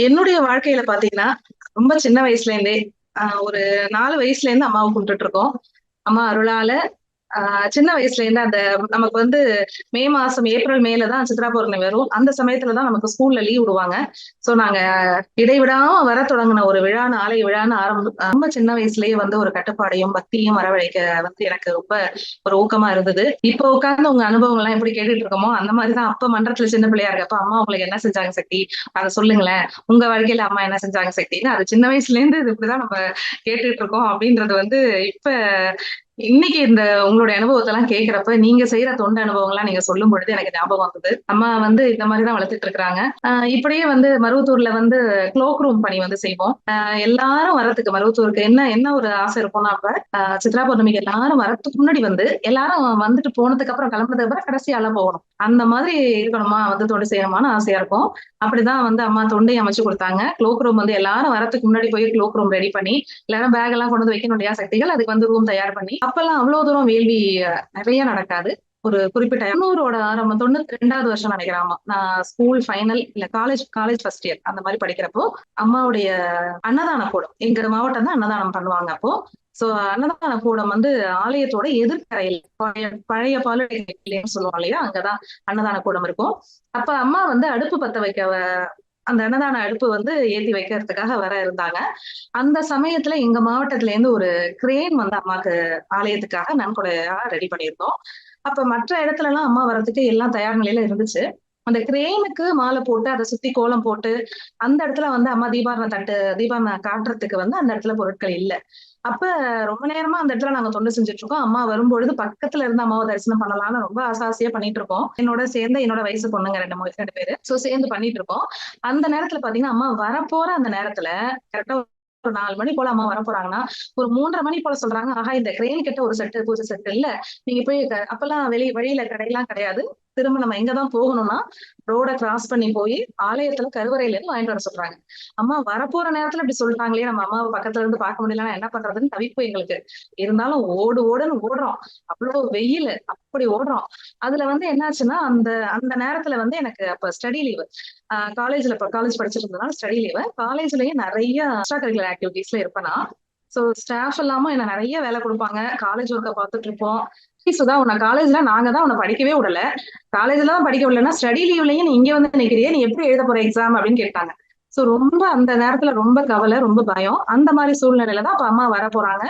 என்னுடைய வாழ்க்கையில பாத்தீங்கன்னா ரொம்ப சின்ன வயசுல இருந்தே ஆஹ் ஒரு நாலு வயசுல இருந்து அம்மாவை கும்பிட்டுட்டு இருக்கோம். அம்மா அருளால சின்ன வயசுல இருந்து அந்த நமக்கு வந்து மே மாசம் ஏப்ரல் மேல தான் சித்ரா பௌர்ணமி வரும். அந்த சமயத்துலதான் நமக்கு ஸ்கூல்ல லீவ் விடுவாங்க. சோ நாங்க இடைவிடாம வர தொடங்கின ஒரு விழான்னு ஆலய விழான்னு ஆரம்பம் ரொம்ப சின்ன வயசுலயே வந்து ஒரு கட்டுப்பாடையும் பக்தியும் வரவழைக்க வந்து எனக்கு ரொம்ப ஒரு ஊக்கமா இருந்தது. இப்ப உட்கார்ந்து உங்க அனுபவங்கள் எல்லாம் எப்படி கேட்டுட்டு இருக்கோமோ அந்த மாதிரிதான் அப்ப மன்றத்துல சின்ன பிள்ளையா இருக்கப்ப அம்மா உங்களுக்கு என்ன செஞ்சாங்க சக்தி? அதை சொல்லுங்களேன். உங்க வாழ்க்கையில அம்மா என்ன செஞ்சாங்க சக்தின்னு அது சின்ன வயசுல இருந்து இது இப்படிதான் நம்ம கேட்டுட்டு இருக்கோம் அப்படின்றது வந்து இப்ப இன்னைக்கு இந்த உங்களுடைய அனுபவத்தை எல்லாம் கேட்கிறப்ப நீங்க செய்யற தொண்டு அனுபவங்கள்லாம் நீங்க சொல்லும் பொழுது எனக்கு ஞாபகம் வந்தது. அம்மா வந்து இந்த மாதிரிதான் வளர்த்துட்டு இருக்கிறாங்க. இப்படியே வந்து மருவத்தூர்ல வந்து க்ளோக் ரூம் பணி வந்து செய்வோம். எல்லாரும் வரத்துக்கு மருவத்தூருக்கு என்ன என்ன ஒரு ஆசை இருக்கும்னா அப்ப சித்ரா பௌர்ணமிக்கு எல்லாரும் வரதுக்கு முன்னாடி வந்து எல்லாரும் வந்துட்டு போனதுக்கு அப்புறம் கிளம்புறதுக்கு அப்புறம் கடைசியால போகணும். அந்த மாதிரி இருக்கணுமா? வந்து தொண்டு செய்யணுமான்னு ஆசையா இருக்கும். அப்படிதான் வந்து அம்மா தொண்டை அமைச்சு கொடுத்தாங்க. க்ளோக் ரூம் வந்து எல்லாரும் வரதுக்கு முன்னாடி போய் க்ளோக் ரூம் ரெடி பண்ணி எல்லாரும் பேக் எல்லாம் கொண்டு வந்து வைக்கணும் இல்லையா சக்திகள்? அதுக்கு வந்து ரூம் தயார் பண்ணி அப்பெல்லாம் அவ்வளவு தூரம் வேள்வி நிறைய நடக்காது. ஒரு குறிப்பிட்ட தொண்ணூறோட ஆரம்பம் தொண்ணூத்தி ரெண்டாவது வருஷம் நினைக்கிறாமா நான் ஸ்கூல் ஃபைனல் இல்ல காலேஜ் காலேஜ் ஃபர்ஸ்ட் இயர் அந்த மாதிரி படிக்கிறப்போ அம்மாவுடைய அன்னதான கூடம். எங்க மாவட்டம் தான் அன்னதானம் பண்ணுவாங்க அப்போ. சோ அன்னதான கூடம் வந்து ஆலயத்தோட எதிர்கரையில் பழைய பழைய பாலுடைய சொல்லுவோம் இல்லையா? அங்கதான் அன்னதான கூடம் இருக்கும். அப்ப அம்மா வந்து அடுப்பு பத்த வைக்க அந்த அன்னதான அடுப்பு வந்து ஏத்தி வைக்கிறதுக்காக வர இருந்தாங்க. அந்த சமயத்துல எங்க மாவட்டத்துல இருந்து ஒரு கிரேன் வந்து அம்மாக்கு ஆலயத்துக்காக நன்கொடையா ரெடி பண்ணியிருந்தோம். அப்ப மற்ற இடத்துல எல்லாம் அம்மா வர்றதுக்கு எல்லாம் தயார் நிலையில இருந்துச்சு. அந்த கிரேனுக்கு மாலை போட்டு அதை சுத்தி கோலம் போட்டு அந்த இடத்துல வந்து அம்மா தீபாரண தட்டு தீபாரண காட்டுறதுக்கு வந்து அந்த இடத்துல பொருட்கள் இல்ல. அப்ப ரொம்ப நேரமா அந்த இடத்துல நாங்க தொண்டு செஞ்சுட்டு இருக்கோம் அம்மா வரும்பொழுது பக்கத்துல இருந்து அம்மாவை தரிசனம் பண்ணலாம்னு ரொம்ப ஆசாசியா பண்ணிட்டு இருக்கோம் என்னோட சேர்ந்து என்னோட வயசு பொண்ணுங்க ரெண்டு மூணு ரெண்டு பேரு. சோ சேர்ந்து பண்ணிட்டு இருக்கோம் அந்த நேரத்துல பாத்தீங்கன்னா அம்மா வரப்போற அந்த நேரத்துல கரெக்டா ஒரு நாலு மணி போல அம்மா வர போறாங்கன்னா ஒரு மூன்றரை மணி போல சொல்றாங்க ஆஹா இந்த கிரெயின் கிட்ட ஒரு செட்டு பூஜை செட்டு இல்ல. நீங்க போய் அப்பெல்லாம் வெளி வழியில கடையெல்லாம் கிடையாது. திரும்ப நம்ம எங்கதான் போகணும்னா ரோட கிராஸ் பண்ணி போய் ஆலயத்துல கருவறையில இருந்து வாங்கிட்டு வர சொல்றாங்க. அம்மா வரப்போற நேரத்துல இப்படி சொல்லிட்டாங்களே நம்ம அம்மாவை பக்கத்துல இருந்து பார்க்க முடியலன்னா என்ன பண்றதுன்னு தவிப்பு எங்களுக்கு. இருந்தாலும் ஓடு ஓடுன்னு ஓடுறோம். அவ்வளவு வெயில் அப்படி ஓடுறோம். அதுல வந்து என்னாச்சுன்னா அந்த அந்த நேரத்துல வந்து எனக்கு அப்ப ஸ்டடி லீவு காலேஜ்ல இப்ப காலேஜ் படிச்சிட்டு இருந்ததுனால ஸ்டடி லீவு காலேஜ்லயே நிறைய எக்ஸ்ட்ரா கரிக்குலர் ஆக்டிவிட்டீஸ்ல இருப்பேனா. சோ ஸ்டாஃப் இல்லாம என்ன நிறைய வேலை கொடுப்பாங்க. காலேஜ் ஒர்க்கை பார்த்துட்டு இருப்போம். சுதா உன்னை காலேஜ்ல நாங்க தான் உன படிக்கவே விடல. காலேஜ்ல தான் படிக்க விடலன்னா ஸ்டடி லீவ்லயும் நீ இங்க வந்து நிக்கிறியே நீ எப்படி எழுத போற எக்ஸாம் அப்படின்னு கேட்டாங்க. சோ ரொம்ப அந்த நேரத்துல ரொம்ப கவலை ரொம்ப பயம். அந்த மாதிரி சூழ்நிலையில தான் அப்ப அம்மா வர போறாங்க.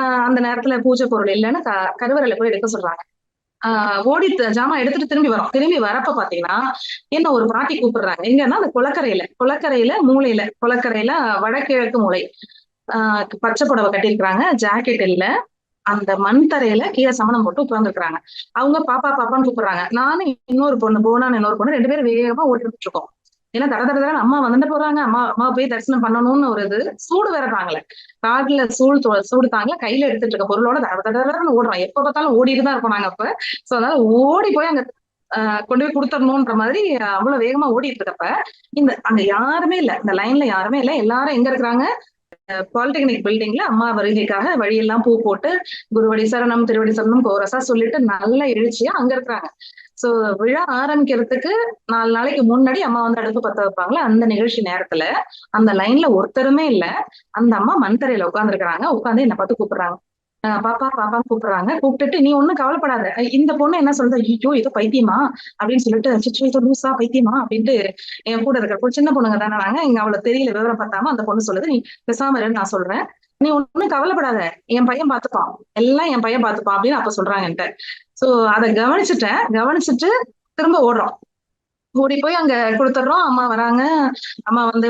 ஆஹ் அந்த நேரத்துல பூஜை பொருள் இல்லைன்னு க கருவறையில போய் எடுக்க சொல்றாங்க. ஆஹ் ஓடி ஜாமா எடுத்துட்டு திரும்பி வரோம். திரும்பி வரப்ப பாத்தீங்கன்னா என்ன ஒரு பாட்டி கூப்பிடுறாங்க. எங்கன்னா அந்த குளக்கரையில குளக்கரையில மூலையில குளக்கரையில வடகிழக்கு மூலை. ஆஹ் பச்சை புடவை கட்டியிருக்கிறாங்க ஜாக்கெட் இல்ல. அந்த மண் தரையில கீழே சமணம் போட்டு உட்கார்ந்துருக்காங்க அவங்க பாப்பா பாப்பான்னு கூப்பிடுறாங்க. நானும் இன்னொரு பொண்ணு போனான்னு இன்னொரு பொண்ணு ரெண்டு பேரும் வேகமா ஓடிட்டு இருக்கோம் ஏன்னா தட தட தடன்னு அம்மா வந்துட்டு போறாங்க. அம்மா அம்மா போய் தரிசனம் பண்ணணும்னு ஒரு இது சூடு வேற தாங்கல. காட்டுல சூடு சூடு தாங்கல. கையில எடுத்துட்டு இருக்க பொருளோட தட தட தடன்னு ஓடுறோம். எப்ப பார்த்தாலும் ஓடிட்டு தான் இருப்போம் நாங்க அப்ப. சோ அதனால ஓடி போய் அங்க கொண்டு போய் கொடுத்துடணும்ன்ற மாதிரி அவ்வளவு வேகமா ஓடிட்டு இருக்கப்ப இந்த அங்க யாருமே இல்ல. இந்த லைன்ல யாருமே இல்ல. எல்லாரும் எங்க இருக்கிறாங்க? பாலிடெக்னிக் பில்டிங்ல அம்மா வருகைக்காக வழியெல்லாம் பூ போட்டு குருவடி சரணம் திருவடி சரணம் கோரசா சொல்லிட்டு நல்ல எழுச்சியா அங்க இருக்கிறாங்க. சோ விழா ஆரம்பிக்கிறதுக்கு நாலு நாளைக்கு முன்னாடி அம்மா வந்து அடுப்பு பத்த வைப்பாங்களே? அந்த நிகழ்ச்சி நேரத்துல அந்த லைன்ல ஒருத்தருமே இல்ல. அந்த அம்மா மண்தரையில உட்காந்துருக்கிறாங்க உட்காந்து என்ன பார்த்து கூப்பிடுறாங்க. பாப்பா பாப்பா கூப்பிடுறாங்க. கூப்பிட்டுட்டு நீ ஒன்னும் கவலைப்படாத. இந்த பொண்ணு என்ன சொல்றது ஐயோ இது பைத்தியமா? அப்படின்னு சொல்லிட்டு சிச்சு இது லூசா பைத்தியமா? அப்படின்ட்டு என் கூட இருக்கிற சின்ன பொண்ணுங்க தானே நாங்க. இங்க அவளை தெரியல விவரம் பார்த்தாம அந்த பொண்ணு சொல்லுது நீ பேசாம நான் சொல்றேன். நீ ஒன்னும் கவலைப்படாத. என் பையன் பாத்துப்பான் எல்லாம் என் பையன் பாத்துப்பான் அப்படின்னு அப்ப சொல்றாங்க என்கிட்ட. சோ அதை கவனிச்சுட்டேன். கவனிச்சுட்டு திரும்ப ஓடுறோம். ஓடி போய் அங்க கொடுத்துட்றோம் அம்மா வராங்க. அம்மா வந்து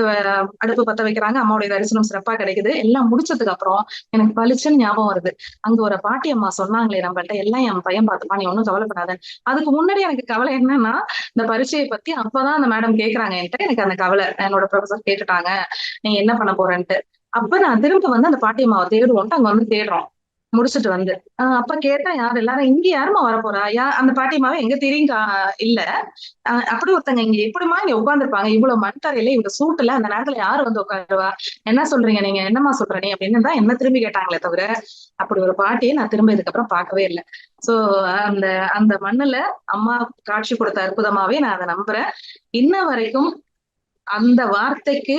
அடுப்பு பத்த வைக்கிறாங்க. அம்மாவுடைய தரிசனம் சிறப்பா கிடைக்குது. எல்லாம் முடிச்சதுக்கு அப்புறம் எனக்கு பளிச்சுன்னு ஞாபகம் வருது. அங்க ஒரு பாட்டி அம்மா சொன்னாங்களே நம்மள்ட்ட எல்லாம் என் பையன் பார்த்துப்பா நீ ஒன்னும் கவலைப்படாத. அதுக்கு முன்னாடி எனக்கு கவலை என்னன்னா இந்த பரீட்சையை பத்தி அப்பதான் அந்த மேடம் கேக்குறாங்க என்கிட்ட. எனக்கு அந்த கவலை. என்னோட ப்ரொஃபசர் கேட்டுட்டாங்க. நீ என்ன பண்ண போறேன்ட்டு. அப்ப நான் திரும்ப வந்து அந்த பாட்டி அம்மாவை தேடுவோன்ட்டு அங்க வந்து தேடுறோம். முடிச்சுட்டு வந்து. ஆஹ் அப்ப கேட்டா யார்? எல்லாரும் இங்க யாருமா வரப்போறா? யா அந்த பாட்டியம்மாவை எங்க தெரியும் இல்ல. அப்படி ஒருத்தங்க இங்க எப்படிமா இங்க உட்காந்துருப்பாங்க இவ்வளவு மண் தரையில இவங்க சூட்டுல அந்த நேரத்துல யாரு வந்து உட்காருவா? என்ன சொல்றீங்க நீங்க? என்னம்மா சொல்றீங்க? அப்படின்னு தான் என்ன திரும்பி கேட்டாங்களே தவிர அப்படி ஒரு பாட்டியை நான் திரும்ப இதுக்கப்புறம் பார்க்கவே இல்லை. சோ அந்த அந்த மண்ணுல அம்மா காட்சி கொடுத்த அற்புதமாவே நான் அதை நம்புறேன். இன்ன வரைக்கும் அந்த வார்த்தைக்கு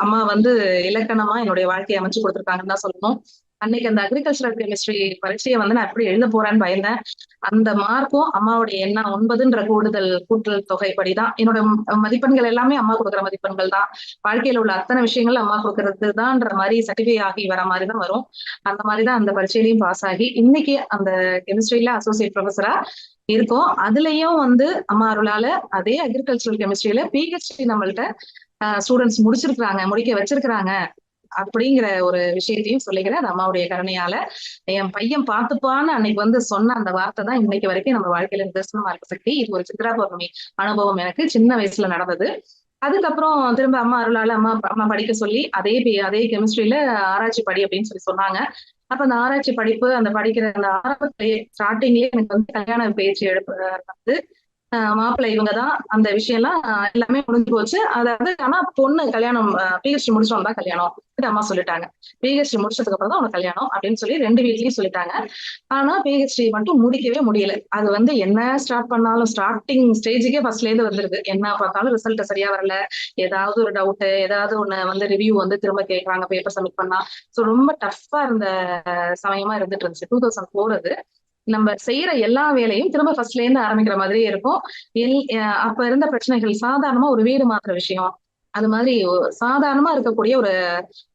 அம்மா வந்து இலக்கணமா என்னுடைய வாழ்க்கையை அமைச்சு கொடுத்துருக்காங்கன்னு தான் சொல்லணும். அன்னைக்கு அந்த அக்ரிகல்ச்சரல் கெமிஸ்ட்ரி பரீட்சையை வந்து நான் எப்படி எழுத போறேன்னு பயந்தேன். அந்த மார்க்கும் அம்மாவுடைய எண்ணம் ஒன்பதுன்ற கூடுதல் கூட்டல் தொகை படிதான் என்னோட மதிப்பெண்கள் எல்லாமே அம்மா கொடுக்குற மதிப்பெண்கள் தான். வாழ்க்கையில உள்ள அத்தனை விஷயங்கள் அம்மா கொடுக்கறது தான்ன்ற மாதிரி சர்டிஃபை ஆகி வர மாதிரி தான் வரும். அந்த மாதிரி தான் அந்த பரீட்சையிலையும் பாஸ் ஆகி இன்னைக்கு அந்த கெமிஸ்ட்ரியில அசோசியேட் ப்ரொஃபஸரா இருக்கும். அதுலயும் வந்து அம்மா அருளால அதே அக்ரிகல்ச்சரல் கெமிஸ்ட்ரியில பிஹெச்டி நம்மள்ட்ட ஸ்டூடெண்ட்ஸ் முடிச்சிருக்கிறாங்க முடிக்க வச்சிருக்கிறாங்க. அப்படிங்கிற ஒரு விஷயத்தையும் சொல்லிக்கிறேன். அது அம்மாவுடைய கருணையால. என் பையன் பார்த்துப்பான்னு அன்னைக்கு வந்து சொன்ன அந்த வார்த்தை தான் இன்னைக்கு வரைக்கும் நம்ம வாழ்க்கையில நிதர்சனமா இருக்க சக்தி. இது ஒரு சித்ரா பௌர்ணமி அனுபவம் எனக்கு. சின்ன வயசுல நடந்தது. அதுக்கப்புறம் திரும்ப அம்மா அருளால அம்மா அம்மா படிக்க சொல்லி அதே அதே கெமிஸ்ட்ரியில ஆராய்ச்சி படி அப்படின்னு சொல்லி சொன்னாங்க. அப்ப அந்த ஆராய்ச்சி படிப்பு அந்த படிக்கிற அந்த ஆரம்பத்திலேயே ஸ்டார்டிங்லயே எனக்கு வந்து கல்யாண பேச்சு எடுப்பு வந்து மாப்பிள்ளை இவங்க தான் அந்த விஷயம் எல்லாம் எல்லாமே முடிஞ்சு போச்சு. அதாவது ஆனா பொண்ணு கல்யாணம் பிஹெச்டி முடிச்சோம் தான் கல்யாணம். அம்மா சொல்லிட்டாங்க. பிஹெச்டி முடிச்சதுக்கு அப்புறம் தான் உனக்கு கல்யாணம் அப்படின்னு சொல்லி ரெண்டு வீட்லயும் சொல்லிட்டாங்க. ஆனா பிஹெச்டி மட்டும் முடிக்கவே முடியல. அது வந்து என்ன ஸ்டார்ட் பண்ணாலும் ஸ்டார்டிங் ஸ்டேஜுக்கே ஃபர்ஸ்ட்ல இருந்து வந்துருது. என்ன பார்த்தாலும் ரிசல்ட் சரியா வரல. ஏதாவது ஒரு டவுட் ஏதாவது ஒண்ணு வந்து ரிவ்யூ வந்து திரும்ப கேட்கறாங்க பேப்பர் சப்மிட் பண்ணா. ஸோ ரொம்ப டஃப்பா இருந்த சமயமா இருந்துட்டு இருந்துச்சு. டூ தௌசண்ட் ஃபோர் அது. நம்ம செய்யற எல்லா வேலையும் திரும்ப ஃபர்ஸ்ட்ல இருந்து ஆரம்பிக்கிற மாதிரியே இருக்கும். எல் அப்ப இருந்த பிரச்சனைகள் சாதாரணமா ஒரு வீடு மாத்திர விஷயம். அது மாதிரி சாதாரணமா இருக்கக்கூடிய ஒரு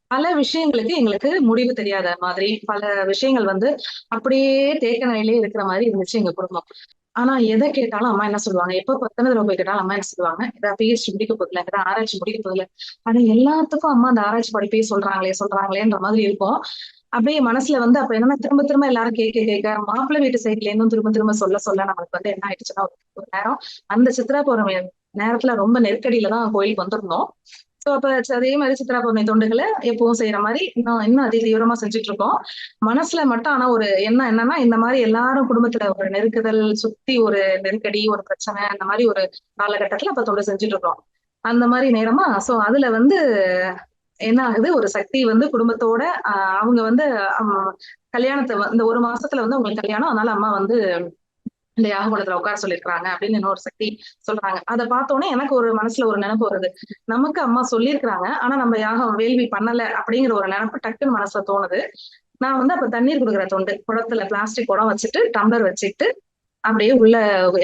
பல விஷயங்களுக்கு எங்களுக்கு முடிவு தெரியாத மாதிரி பல விஷயங்கள் வந்து அப்படியே தேக்க நிலையிலே இருக்கிற மாதிரி இருந்துச்சு எங்க குடும்பம். ஆனா எதை கேட்டாலும் அம்மா என்ன சொல்லுவாங்க? எப்ப பத்தனை தடவை போய் கேட்டாலும் அம்மா என்ன சொல்லுவாங்க? ஏதாவது பிஹெச்டி முடிக்க போதில்ல ஏதாவது ஆராய்ச்சி முடிக்க போதில்ல ஆனா எல்லாத்துக்கும் அம்மா அந்த ஆராய்ச்சி படிப்பே சொல்றாங்களே சொல்றாங்களேன்ற மாதிரி இருக்கும். அப்படியே மனசுல வந்து அப்ப என்னன்னா திரும்ப திரும்ப எல்லாரும் கேட்க கேட்க மாப்பிள்ளை வீட்டு சைட்ல இன்னும் திரும்ப திரும்ப சொல்ல சொல்ல நம்மளுக்கு வந்து என்ன ஆயிடுச்சுன்னா ஒரு நேரம் அந்த சித்ரா பௌர்ணமி நேரத்துல ரொம்ப நெருக்கடியில தான் கோயிலுக்கு வந்திருந்தோம். ஸோ அப்ப அதே மாதிரி சித்ரா பௌர்ணமி தொண்டுகளை எப்பவும் செய்யற மாதிரி இன்னும் இன்னும் அதிக தீவிரமா செஞ்சுட்டு இருக்கோம். மனசுல மட்டும் ஆனா ஒரு என்ன என்னன்னா இந்த மாதிரி எல்லாரும் குடும்பத்துல ஒரு நெருக்குதல் சுத்தி ஒரு நெருக்கடி ஒரு பிரச்சனை அந்த மாதிரி ஒரு காலகட்டத்துல அப்ப தொண்டு செஞ்சுட்டு இருக்கோம். அந்த மாதிரி நேரமா சோ அதுல வந்து என்ன ஆகுது ஒரு சக்தி வந்து குடும்பத்தோட அவங்க வந்து கல்யாணத்தை இந்த ஒரு மாசத்துல வந்து அவங்களுக்கு கல்யாணம் அதனால அம்மா வந்து இந்த யாககுடத்துல உட்கார சொல்லியிருக்கிறாங்க அப்படின்னு இன்னொரு சக்தி சொல்றாங்க. அதை பார்த்தோன்னே எனக்கு ஒரு மனசுல ஒரு நினைப்பு வருது. நமக்கு அம்மா சொல்லியிருக்கிறாங்க ஆனா நம்ம யாகம் வேள்வி பண்ணல அப்படிங்கிற ஒரு நினைப்பு டக்குன்னு மனசுல தோணுது. நான் வந்து அப்ப தண்ணீர் கொடுக்குற தொண்டு குடத்துல பிளாஸ்டிக் குடம் வச்சுட்டு டம்ளர் வச்சுட்டு அப்படியே உள்ள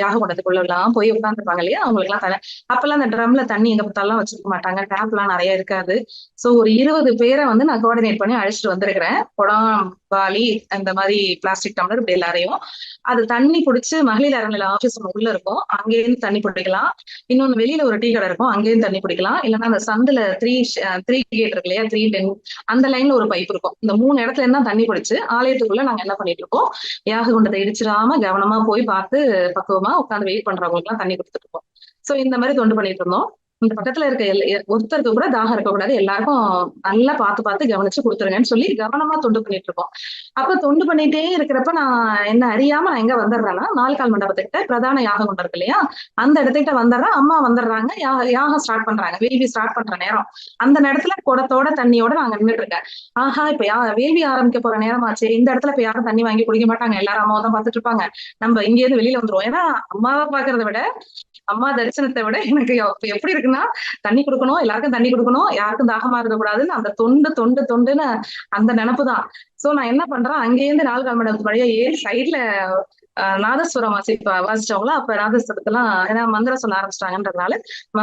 யாக குண்டத்துக்குள்ள எல்லாம் போய் உட்காந்துருப்பாங்க இல்லையா? அவங்களுக்கு எல்லாம் தலை. அப்பெல்லாம் அந்த ட்ரம்ல தண்ணி எங்க பார்த்தாலும் வச்சிருக்க மாட்டாங்க. டேப் எல்லாம் நிறைய இருக்காது. சோ ஒரு இருபது பேரை வந்து நான் கோஆர்டினேட் பண்ணி அழைச்சிட்டு வந்திருக்கிறேன். குடம் பாலி அந்த மாதிரி பிளாஸ்டிக் டம்ளர் இப்படி எல்லாரையும். அது தண்ணி பிடிச்சி மகளிர் அறநிலை ஆபீஸ் உள்ள இருக்கும். அங்கேயிருந்து தண்ணி பிடிக்கலாம். இன்னொன்னு வெளியில ஒரு டீ கடை இருக்கும். அங்கேயும் தண்ணி பிடிக்கலாம். இல்லைன்னா அந்த சந்துல த்ரீ த்ரீ கேட் இருக்கு இல்லையா? த்ரீ டென் அந்த லைன்ல ஒரு பைப் இருக்கும். இந்த மூணு இடத்துல இருந்தா தண்ணி குடிச்சு ஆலயத்துக்குள்ள நாங்க என்ன பண்ணிட்டு இருக்கோம்? யாக குண்டத்தை இடிச்சிடாம கவனமா போய் பார்த்து பக்குவமா உட்காந்து வெயிட் பண்றவங்களுக்கு எல்லாம் தண்ணி கொடுத்துட்டு இருக்கோம் சோ இந்த மாதிரி தொண்டு பண்ணிட்டு இருந்தோம். இந்த பக்கத்துல இருக்க ஒருத்தருக்கு கூட தாகம் இருக்கக்கூடாது. எல்லாருக்கும் நல்லா பார்த்து பார்த்து கவனிச்சு கொடுத்துருங்கன்னு சொல்லி கவனமா தொண்டு பண்ணிட்டு இருக்கோம் அப்ப தொண்டு பண்ணிட்டே இருக்கிறப்ப நான் என்ன அறியாம நான் எங்க வந்துடுறேன்னா நால்கால் மண்டபத்துக்கிட்ட பிரதான யாகம் கொண்டு இருக்கு இல்லையா? அந்த இடத்துக்கிட்ட வந்துடுறேன் அம்மா வந்துடுறாங்க யாகம் ஸ்டார்ட் பண்றாங்க வேள்வி ஸ்டார்ட் பண்ற நேரம். அந்த நேரத்துல குடத்தோட தண்ணியோட நாங்க நின்றுட்டு இருக்கேன் ஆஹா இப்ப யா வேள்வி ஆரம்பிக்க போற நேரம் ஆச்சு இந்த இடத்துல இப்ப யாரும் தண்ணி வாங்கி குடிக்க மாட்டாங்க. எல்லாரும் அம்மாவை தான் பாத்துட்டு இருப்பாங்க. நம்ம இங்கேயிருந்து வெளியில வந்துருவோம். ஏன்னா அம்மாவை பாக்குறத விட அம்மா தரிசனத்தை விட எனக்கு எப்படி இருக்குன்னா தண்ணி கொடுக்கணும் எல்லாருக்கும் தண்ணி கொடுக்கணும் யாருக்கும் தாகமா இருக்கக்கூடாதுன்னு அந்த தொண்டு தொண்டு தொண்டுன்னு அந்த நினப்பு தான். சோ நான் என்ன பண்றேன் அங்கேயிருந்து நாலு கால் மண்டபத்து வழியா ஏறி சைட்ல நாதஸ்வரம் வாசி வாசிச்சவங்களா அப்ப நாதஸ்வரத்தெல்லாம் ஏன்னா மந்திரம் சொல்ல ஆரம்பிச்சிட்டாங்கன்றதுனால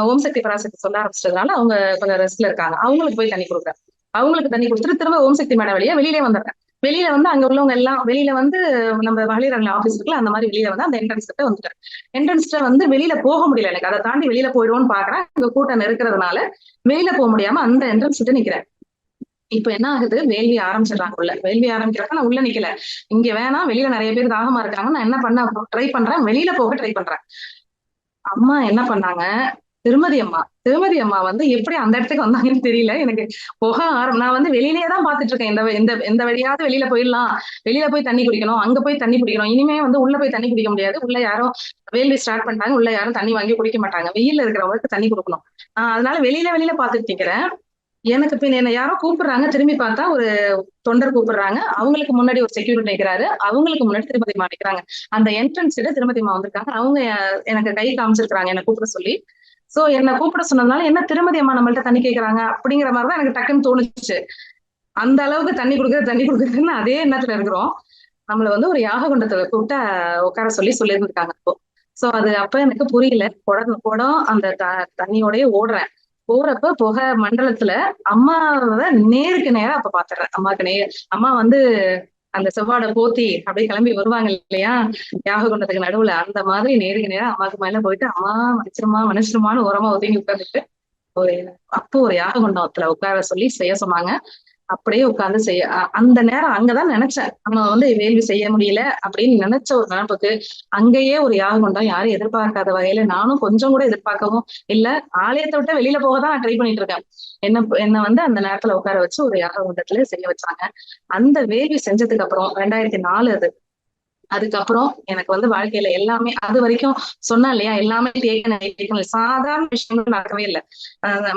ஓம் சக்தி பராசக்தி சொல்ல ஆரம்பிச்சதுனால அவங்க கொஞ்சம் ரெஸ்ட்ல இருக்காங்க. அவங்களுக்கு போய் தண்ணி கொடுக்குறேன். அவங்களுக்கு தண்ணி கொடுத்துட்டு திரும்ப ஓம் சக்தி மேடம் வழியா வெளியிலே வந்துடுறேன். வெளியில வந்து அங்க உள்ளவங்க எல்லாம் வெளியில வந்து நம்ம மகளிர் ஆபீஸ் இருக்குல்ல அந்த மாதிரி வெளியில வந்து அந்த என்ட்ரன்ஸ் கிட்ட வந்துட்டேன் என்ட்ரன்ஸ்ல வந்து வெளியில போக முடியல எனக்கு. அதை தாண்டி வெளியில போயிடுவோம்னு பாக்குறேன். அங்க கூட்டம் இருக்கிறதுனால வெளியில போக முடியாம அந்த என்ட்ரன்ஸ் கிட்ட நிக்கிறேன். இப்ப என்ன ஆகுது? வேள்வி ஆரம்பிச்சிடறாங்க உள்ள வேள்வி ஆரம்பிக்கிறப்ப நான் உள்ள நிக்கல. இங்க வேணாம் வெளியில நிறைய பேர் தாகமா இருக்காங்க நான் என்ன பண்ண ட்ரை பண்றேன். வெளியில போக ட்ரை பண்றேன். அம்மா என்ன பண்ணாங்க? திருமதி அம்மா. திருமதி அம்மா வந்து எப்படி அந்த இடத்துக்கு வந்தாங்கன்னு தெரியல. எனக்கு புக ஆரம் நான் வந்து வெளியிலேயே தான் பாத்துட்டு இருக்கேன். இந்த இந்த எந்த வழியாவது வெளியில போயிடலாம். வெளியில போய் தண்ணி குடிக்கணும். அங்க போய் தண்ணி குடிக்கணும். இனிமே வந்து உள்ள போய் தண்ணி குடிக்க முடியாது. உள்ள யாரும் வேள்வி ஸ்டார்ட் பண்ணிட்டாங்க உள்ள யாரும் தண்ணி வாங்கி குடிக்க மாட்டாங்க. வெயில இருக்கிறவங்களுக்கு தண்ணி கொடுக்கணும். ஆஹ் அதனால வெளியில வெளியில பாத்துட்டு நிக்கிறேன். எனக்கு பின் என்ன யாரோ கூப்பிடுறாங்க. திரும்பி பார்த்தா ஒரு தொண்டர் கூப்பிடுறாங்க. அவங்களுக்கு முன்னாடி ஒரு செக்யூரிட்டி நிற்கிறாரு அவங்களுக்கு முன்னாடி திருமதி நிற்கிறாங்க அந்த என்ட்ரன்ஸ் கிட்ட திருமதி வந்திருக்காங்க. அவங்க எனக்கு கை காமிச்சிருக்காங்க என்ன கூப்பிட சொல்லி. சோ என்ன கூப்பிட சொன்னதுனால என்ன திருமதி அம்மா நம்மள்ட்ட தண்ணி கேக்குறாங்க அப்படிங்கிற மாதிரிதான் எனக்கு டக்குன்னு தோணுச்சு. அந்த அளவுக்கு தண்ணி கொடுக்குறது தண்ணி கொடுக்குறதுன்னு அதே எண்ணத்துல இருக்கிறோம். நம்மள வந்து ஒரு யாக குண்டத்துல கூப்பிட்டா உட்கார சொல்லி சொல்லியிருந்திருக்காங்க அப்போ சோ அது அப்ப எனக்கு புரியல. குடம் குடம் அந்த த- தண்ணியோடய ஓடுறேன். போறப்ப புகை மண்டலத்துல அம்மாவை நேருக்கு நேரா அப்ப பாத்துறேன். அம்மாக்கு நேர் அம்மா வந்து அந்த செவ்வாடை போத்தி அப்படியே கிளம்பி வருவாங்க இல்லையா? யாக குண்டத்துக்கு நடுவுல அந்த மாதிரி நேருக்கு நேரம் அம்மாக்கு மேல போயிட்டு அம்மா மன்னிச்சிருமா மன்னிச்சிருமான்னு ஓரமா ஒதுங்கி உட்காந்துட்டு ஒரு அப்போ ஒரு யாக குண்டத்துல உட்கார சொல்லி செய்ய சொன்னாங்க. அப்படியே உட்கார்ந்து செய்ய அந்த நேரம் அங்கதான் நினைச்சேன். நம்ம வந்து வேள்வி செய்ய முடியல அப்படின்னு நினைச்ச ஒரு நினைப்புக்கு அங்கேயே ஒரு யாகம் கொண்டோம் யாரும் எதிர்பார்க்காத வகையில நானும் கொஞ்சம் கூட எதிர்பார்க்கவும் இல்ல. ஆலயத்தை விட்டு வெளியில போக தான் நான் ட்ரை பண்ணிட்டு இருக்கேன். என்ன என்ன வந்து அந்த நேரத்துல உட்கார வச்சு ஒரு யாக குண்டத்துல செய்ய வச்சாங்க. அந்த வேள்வி செஞ்சதுக்கு அப்புறம் ரெண்டாயிரத்தி நாலு அது. அதுக்கப்புறம் எனக்கு வந்து வாழ்க்கையில எல்லாமே அது வரைக்கும் சொன்னா இல்லையா எல்லாமே தேய்க்கணும் சாதாரண விஷயங்கள் நடக்கவே இல்லை.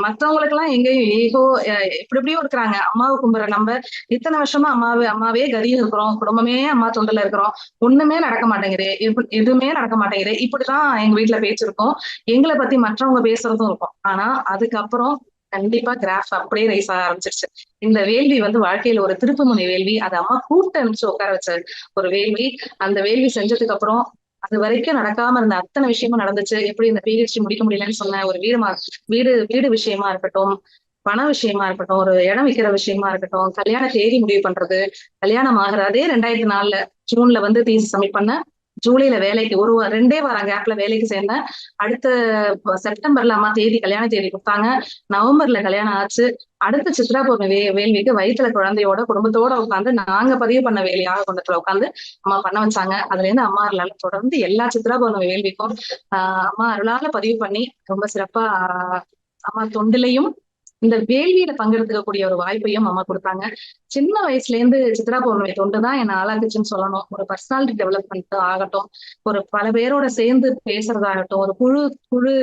மத்தவங்களுக்கு எல்லாம் எங்கேயும் ஏகோ அஹ் இப்படி இப்படியும் இருக்கிறாங்க அம்மாவை கும்புற நம்ம இத்தனை வருஷமா அம்மாவே அம்மாவே கதியும் இருக்கிறோம். குடும்பமே அம்மா தொண்டல இருக்கிறோம். ஒண்ணுமே நடக்க மாட்டேங்குது. எதுவுமே நடக்க மாட்டேங்குது. இப்படிதான் எங்க வீட்டுல பேச்சு இருக்கும். எங்களை பத்தி மற்றவங்க பேசுறதும் இருக்கும். ஆனா அதுக்கப்புறம் கண்டிப்பா கிராஃப் அப்படியே ரைஸ் ஆக ஆரம்பிச்சிருச்சு. இந்த வேள்வி வந்து வாழ்க்கையில ஒரு திருப்புமுனை வேள்வி. அது அம்மா கூப்பிட்டு அனுப்பிச்சு உட்கார வச்ச ஒரு வேள்வி. அந்த வேள்வி செஞ்சதுக்கு அப்புறம் அது வரைக்கும் நடக்காம இருந்த அத்தனை விஷயமும் நடந்துச்சு. எப்படி இந்த பிஹெச்டி முடிக்க முடியலன்னு சொன்ன ஒரு வீடு மா வீடு வீடு விஷயமா இருக்கட்டும் பண விஷயமா இருக்கட்டும் ஒரு இடம் விற்கிற விஷயமா இருக்கட்டும் கல்யாண தேதி முடிவு பண்றது கல்யாணம் ஆகுற அதே ரெண்டாயிரத்தி நாலுல ஜூன்ல வந்து தீசி சப்மிட் பண்ண ஜூலைல வேலைக்கு ஒரு ரெண்டே வாரம் கேப்ல வேலைக்கு சேர்ந்தேன். அடுத்த செப்டம்பர்ல அம்மா தேதி கல்யாண தேதி கொடுத்தாங்க. நவம்பர்ல கல்யாணம் ஆச்சு. அடுத்த சித்ரா பௌர்ணமி வே வேள்விக்கு வயித்துல குழந்தையோட குடும்பத்தோட உட்காந்து நாங்க பதிவு பண்ண வேலையாக கொண்டத்துல உட்காந்து அம்மா பண்ண வச்சாங்க. அதுல இருந்து அம்மா அருளால தொடர்ந்து எல்லா சித்ரா பௌர்ணமி வேள்விக்கும் ஆஹ் அம்மா அருளால பதிவு பண்ணி ரொம்ப சிறப்பா ஆஹ் அம்மா தொண்டிலையும் இந்த வேள்வியில பங்கெடுத்துக்கக்கூடிய ஒரு வாய்ப்பையும் அம்மா கொடுத்தாங்க. சின்ன வயசுல இருந்து சித்ரா பௌர்ணமி தொண்டு தான் என்ன ஆளாக்குச்சுன்னு சொல்லணும். ஒரு பர்சனாலிட்டி டெவலப்மெண்ட் ஆகட்டும் ஒரு பல பேரோட சேர்ந்து பேசுறதாகட்டும் ஒரு குழு குழு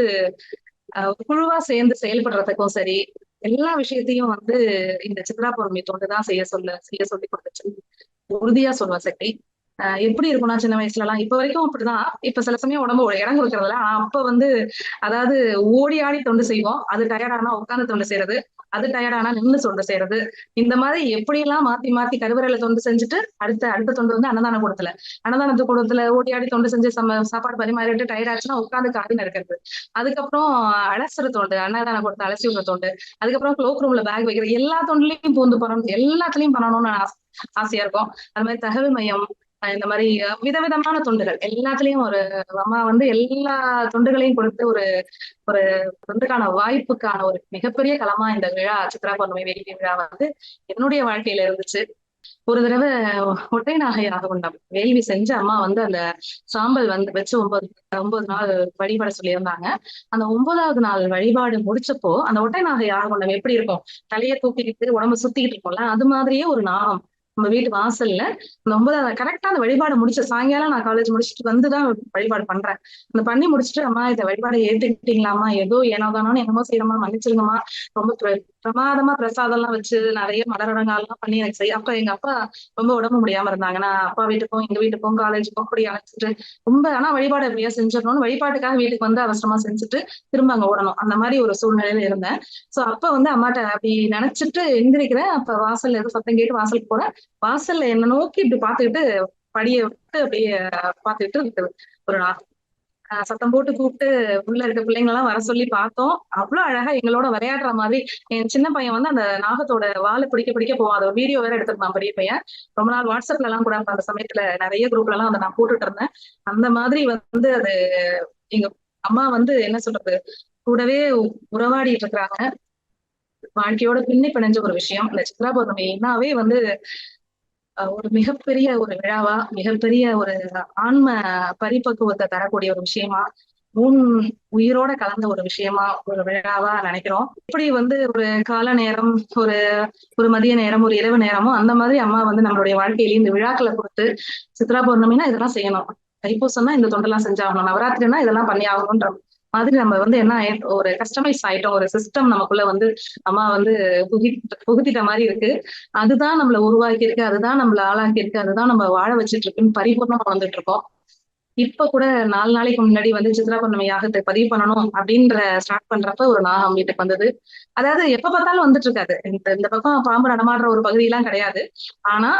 ஆஹ் ஒரு குழுவா சேர்ந்து செயல்படுறதுக்கும் சரி எல்லா விஷயத்தையும் வந்து இந்த சித்ரா பௌர்ணமி தொண்டு தான் செய்ய சொல்ல செய்ய சொல்லி கொடுத்துச்சு. உறுதியா சொல்லுவேன் சக்தி. எப்படி இருக்கும்னா சின்ன வயசுல எல்லாம் இப்ப வரைக்கும் அப்படிதான். இப்ப சில சமயம் உடம்பு ஒரு இடம் கொடுக்கறதுல ஆனா அப்ப வந்து அதாவது ஓடி ஆடி தொண்டு செய்வோம். அது டயர்டானா உட்கார்ந்து தொண்டு செய்யறது அது டயர்டானா நின்னு தொண்டு செய்யறது இந்த மாதிரி எப்படி எல்லாம் மாத்தி மாத்தி கருவறையில தொண்டு செஞ்சுட்டு அடுத்த அடுத்த தொண்டு வந்து அன்னதான கூடத்துல. அன்னதானத்து கூடத்துல ஓடி ஆடி தொண்டு செஞ்சு சம சாப்பாடு பரிமாறிட்டு டயர்ட் ஆச்சுன்னா உட்காந்து காது இருக்கிறது அதுக்கப்புறம் அலசுற தொண்டு அன்னதான கூடத்துல அலசி விடுற தொண்டு. அதுக்கப்புறம் க்ளோக் ரூம்ல பேக் வைக்கிறது. எல்லா தொண்டுலயும் பூந்து போறோம். எல்லாத்துலயும் பண்ணணும்னு ஆசை- ஆசையா இருக்கும். அது மாதிரி தகவல் மையம் இந்த மாதிரி விதவிதமான தொண்டுகள். எல்லாத்துலயும் ஒரு அம்மா வந்து எல்லா தொண்டுகளையும் கொடுத்து ஒரு ஒரு தொண்டுக்கான வாய்ப்புக்கான ஒரு மிகப்பெரிய களமா இந்த விழா சித்ரா பௌர்ணமி வேடிக்கை விழா வந்து என்னுடைய வாழ்க்கையில இருந்துச்சு. ஒரு தடவை ஒட்டை நாகை ஆகவுண்டம் வேள்வி செஞ்சு அம்மா வந்து அந்த சாம்பல் வந்து வச்சு ஒன்பது ஒன்பது நாள் வழிபட சொல்லியிருந்தாங்க. அந்த ஒன்பதாவது நாள் வழிபாடு முடிச்சப்போ அந்த ஒட்டை நாகை ஆகவுண்டம் எப்படி இருக்கும்? தலையை தூக்கிக்கிட்டு உடம்பு சுத்திக்கிட்டு இருக்கும்ல அது மாதிரியே ஒரு நாகம். நம்ம வீட்டு வாசல்ல அந்த ஒன்பதாவது கரெக்டா அந்த வழிபாடு முடிச்ச சாயங்காலம் நான் காலேஜ் முடிச்சுட்டு வந்துதான் வழிபாடு பண்றேன். அந்த பண்ணி முடிச்சுட்டு அம்மா இந்த வழிபாடை ஏத்துக்கிட்டீங்களாமா ஏதோ ஏனோ தானோன்னு என்னமோ செய்யறமா மன்னிச்சிருங்கம்மா. ரொம்ப பிரமாதமா பிரசாதம் எல்லாம் வச்சு நிறைய மலரடங்காலாம் பண்ணி எனக்கு செய்ய அப்ப எங்க அப்பா ரொம்ப உடம்பு முடியாம இருந்தாங்க. நான் அப்பா வீட்டுக்கும் எங்க வீட்டுக்கும் காலேஜுக்கும் அப்படி அழைச்சிட்டு ரொம்ப ஆனா வழிபாடு எப்படியா செஞ்சிடணும்னு வழிபாட்டுக்காக வீட்டுக்கு வந்து அவசரமா செஞ்சுட்டு திரும்ப அங்க ஓடணும். அந்த மாதிரி ஒரு சூழ்நிலையில இருந்தேன். சோ அப்ப வந்து அம்மாட்ட அப்படி நினைச்சிட்டு எந்திரிக்கிறேன். அப்ப வாசல்ல ஏதோ சத்தம் கேட்டு வாசலுக்கு போறேன். வாசல்ல என்ன நோக்கி இப்படி பாத்துக்கிட்டு படியை விட்டு அப்படியே பாத்துக்கிட்டு இருக்குது ஒரு நாள். சத்தம் போட்டு கூப்பிட்டு உள்ள இருக்க பிள்ளைங்க எல்லாம் வர சொல்லி பார்த்தோம். அவ்வளவு அழகா எங்களோட விளையாடுற மாதிரி என் சின்ன பையன் வந்து அந்த நாகத்தோட வாழை பிடிக்க பிடிக்க போவான் அதை வீடியோ வேற எடுத்திருந்தான் பெரிய பையன். ரொம்ப நாள் வாட்ஸ்அப்ல எல்லாம் கூட அந்த சமயத்துல நிறைய குரூப்ல எல்லாம் அதை நான் போட்டுட்டு இருந்தேன். அந்த மாதிரி வந்து அது எங்க அம்மா வந்து என்ன சொல்றது கூடவே உறவாடிட்டு இருக்கிறாங்க. வாழ்க்கையோட பின்னி பிணைஞ்ச ஒரு விஷயம். இந்த சித்ரா பௌர்ணமி என்னாவே வந்து ஒரு மிகப்பெரிய ஒரு விழாவா மிகப்பெரிய ஒரு ஆன்ம பரிபக்குவத்தை தரக்கூடிய ஒரு விஷயமா உன் உயிரோட கலந்த ஒரு விஷயமா ஒரு விழாவா நினைக்கிறோம். இப்படி வந்து ஒரு கால நேரம் ஒரு ஒரு மதிய நேரம் ஒரு இரவு நேரமும் அந்த மாதிரி அம்மா வந்து நம்மளுடைய வாழ்க்கையில இந்த விழாக்களை கொடுத்து சித்ரா பௌர்ணமினா இதெல்லாம் செய்யணும். தைப்பூசம்னா இந்த தொண்டெல்லாம் செஞ்சாகணும். நவராத்திரினா இதெல்லாம் பண்ணி ஆகணும்ன்ற மாதிரி நம்ம வந்து என்ன ஒரு கஸ்டமைஸ் ஆயிட்டோம். ஒரு சிஸ்டம் நமக்குள்ள வந்து நம்ம வந்து புகி புகுத்திட்ட மாதிரி இருக்கு. அதுதான் நம்மள உருவாக்கி இருக்கு அதுதான் நம்மள ஆளாக்கி இருக்கு அதுதான் நம்ம வாழ வச்சுட்டு இருக்குன்னு பரிபூர்ணமா வந்துட்டு இருக்கோம் இப்ப கூட நாலு நாளைக்கு முன்னாடி வந்து சித்ரா பௌர்ணமி யாகத்தை பதிவு பண்ணணும் அப்படின்ற ஸ்டார்ட் பண்றப்ப ஒரு நாகம் வீட்டுக்கு வந்தது. அதாவது எப்ப பார்த்தாலும் வந்துட்டு இருக்காது இந்த இந்த பக்கம் பாம்பு நடமாடுற ஒரு பகுதியெல்லாம் கிடையாது. ஆனா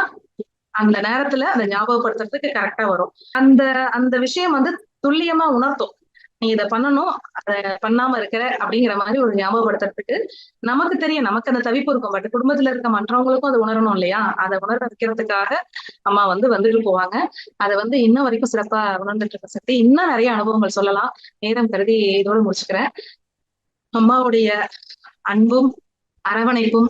அந்த நேரத்துல அதை ஞாபகப்படுத்துறதுக்கு கரெக்டா வரும். அந்த அந்த விஷயம் வந்து துல்லியமா உணர்த்தும். நீ இதை பண்ணணும் அதை பண்ணாம இருக்கிற அப்படிங்கிற மாதிரி ஒரு ஞாபகப்படுத்துறதுக்கு நமக்கு தெரியும் நமக்கு அந்த தவிப்பு இருக்கும். பட் குடும்பத்துல இருக்க மற்றவங்களுக்கும் அதை உணரணும் இல்லையா? அதை உணர வைக்கிறதுக்காக அம்மா வந்து வந்துட்டு போவாங்க. அதை வந்து இன்ன வரைக்கும் சிறப்பா உணர்ந்துட்டு இருக்க சக்தி. இன்னும் நிறைய அனுபவங்கள் சொல்லலாம். நேரம் கருதி இதோட முடிச்சுக்கிறேன். அம்மாவுடைய அன்பும் அரவணைப்பும்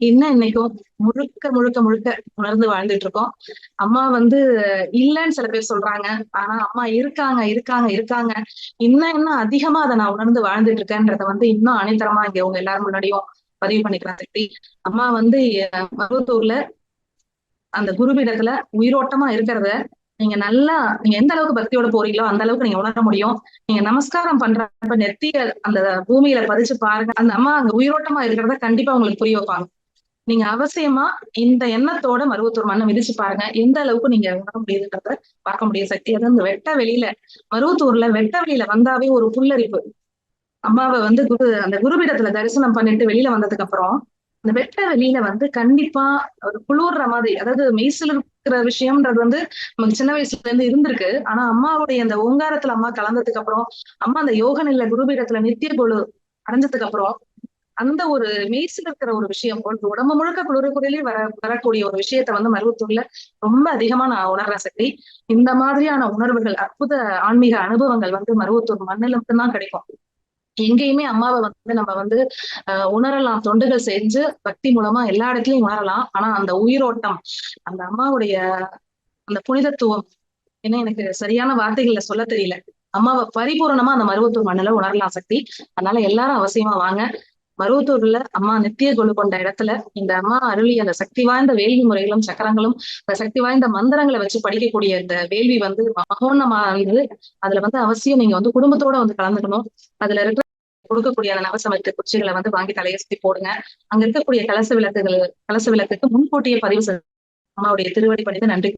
இன்னும் இன்னைக்கும் முழுக்க முழுக்க முழுக்க உணர்ந்து வாழ்ந்துட்டு இருக்கோம் அம்மா வந்து இல்லைன்னு சில பேர் சொல்றாங்க. ஆனா அம்மா இருக்காங்க இருக்காங்க இருக்காங்க. இன்னும் இன்னும் அதிகமா அதை நான் உணர்ந்து வாழ்ந்துட்டு இருக்கேன்றத வந்து இன்னும் அனைத்தரமா இங்க உங்க எல்லாரும் முன்னாடியும் பதிவு பண்ணிக்கிறேன் சக்தி அம்மா வந்து மருவத்தூர்ல அந்த குருபீடத்துல உயிரோட்டமா இருக்கிறத நீங்க நல்லா நீங்க எந்த அளவுக்கு பக்தியோட போறீங்களோ அந்த அளவுக்கு நீங்க உணர முடியும். நீங்க நமஸ்காரம் பண்றப்ப நெத்திய அந்த பூமியில பதிச்சு பாருங்க. அந்த அம்மா அங்க உயிரோட்டமா இருக்கிறத கண்டிப்பா உங்களுக்கு புரிய வைப்பாங்க. நீங்க அவசியமா இந்த எண்ணத்தோட மருவத்தூர் மண்ணை மிதிச்சு பாருங்க. எந்த அளவுக்கு நீங்க உணர முடியுதுன்றத பார்க்க முடியும். சக்தி அது அந்த வெட்ட வெளியில மருவத்தூர்ல வெட்ட வெளியில வந்தாவே ஒரு புல்லரிப்பு. அம்மாவை வந்து குரு அந்த குருபீடத்துல தரிசனம் பண்ணிட்டு வெளியில வந்ததுக்கு அப்புறம் அந்த வெட்ட வெளியில வந்து கண்டிப்பா ஒரு குளிர்ற மாதிரி அதாவது மெய்சில் இருக்கிற விஷயம்ன்றது வந்து நமக்கு சின்ன வயசுல இருந்து இருந்திருக்கு. ஆனா அம்மாவுடைய அந்த ஓங்காரத்துல அம்மா கலந்ததுக்கு அப்புறம் அம்மா அந்த யோக நிலை குருபீடத்துல நித்திய குழு அடைஞ்சதுக்கு அப்புறம் அந்த ஒரு மெய்சில் இருக்கிற ஒரு விஷயம் போல் உடம்பு முழுக்க குளிர்குறையிலே வர வரக்கூடிய ஒரு விஷயத்த வந்து மருவத்தூர்ல ரொம்ப அதிகமா நான் உணர்ற சக்தி. இந்த மாதிரியான உணர்வுகள் அற்புத ஆன்மீக அனுபவங்கள் வந்து மருவத்தூர் மண்ணில் மட்டும்தான் கிடைக்கும். எங்கேயுமே அம்மாவை வந்து நம்ம வந்து உணரலாம் தொண்டுகள் செஞ்சு பக்தி மூலமா எல்லா இடத்துலயும் உணரலாம் ஆனா அந்த உயிரோட்டம் அந்த அம்மாவுடைய அந்த புனிதத்துவம் என்ன எனக்கு சரியான வார்த்தைகள்ல சொல்ல தெரியல. அம்மாவை பரிபூரணமா அந்த மருவத்தூர் மண்ணில உணரலாம் சக்தி. அதனால எல்லாரும் அவசியமா வாங்க. மருவத்தூர்ல அம்மா நித்திய குழு கொண்ட இடத்துல இந்த அம்மா அருளி அந்த சக்தி வாய்ந்த வேள்வி முறைகளும் சக்கரங்களும் அந்த சக்தி வாய்ந்த மந்திரங்களை வச்சு படிக்கக்கூடிய இந்த வேள்வி வந்து மகோன்னமானது. அதுல வந்து அவசியம் நீங்க வந்து குடும்பத்தோட வந்து கலந்துக்கணும். அதுல இருக்கிற கொடுக்கக்கூடிய அந்த நவசமத்து குச்சிகளை வந்து வாங்கி தலையை சுத்தி போடுங்க. அங்க இருக்கக்கூடிய கலச விளக்குகள் கலச விளக்குக்கு முன்கூட்டியே பதிவு செய்ய அம்மாவுடைய திருவடி பணிந்து நன்றி.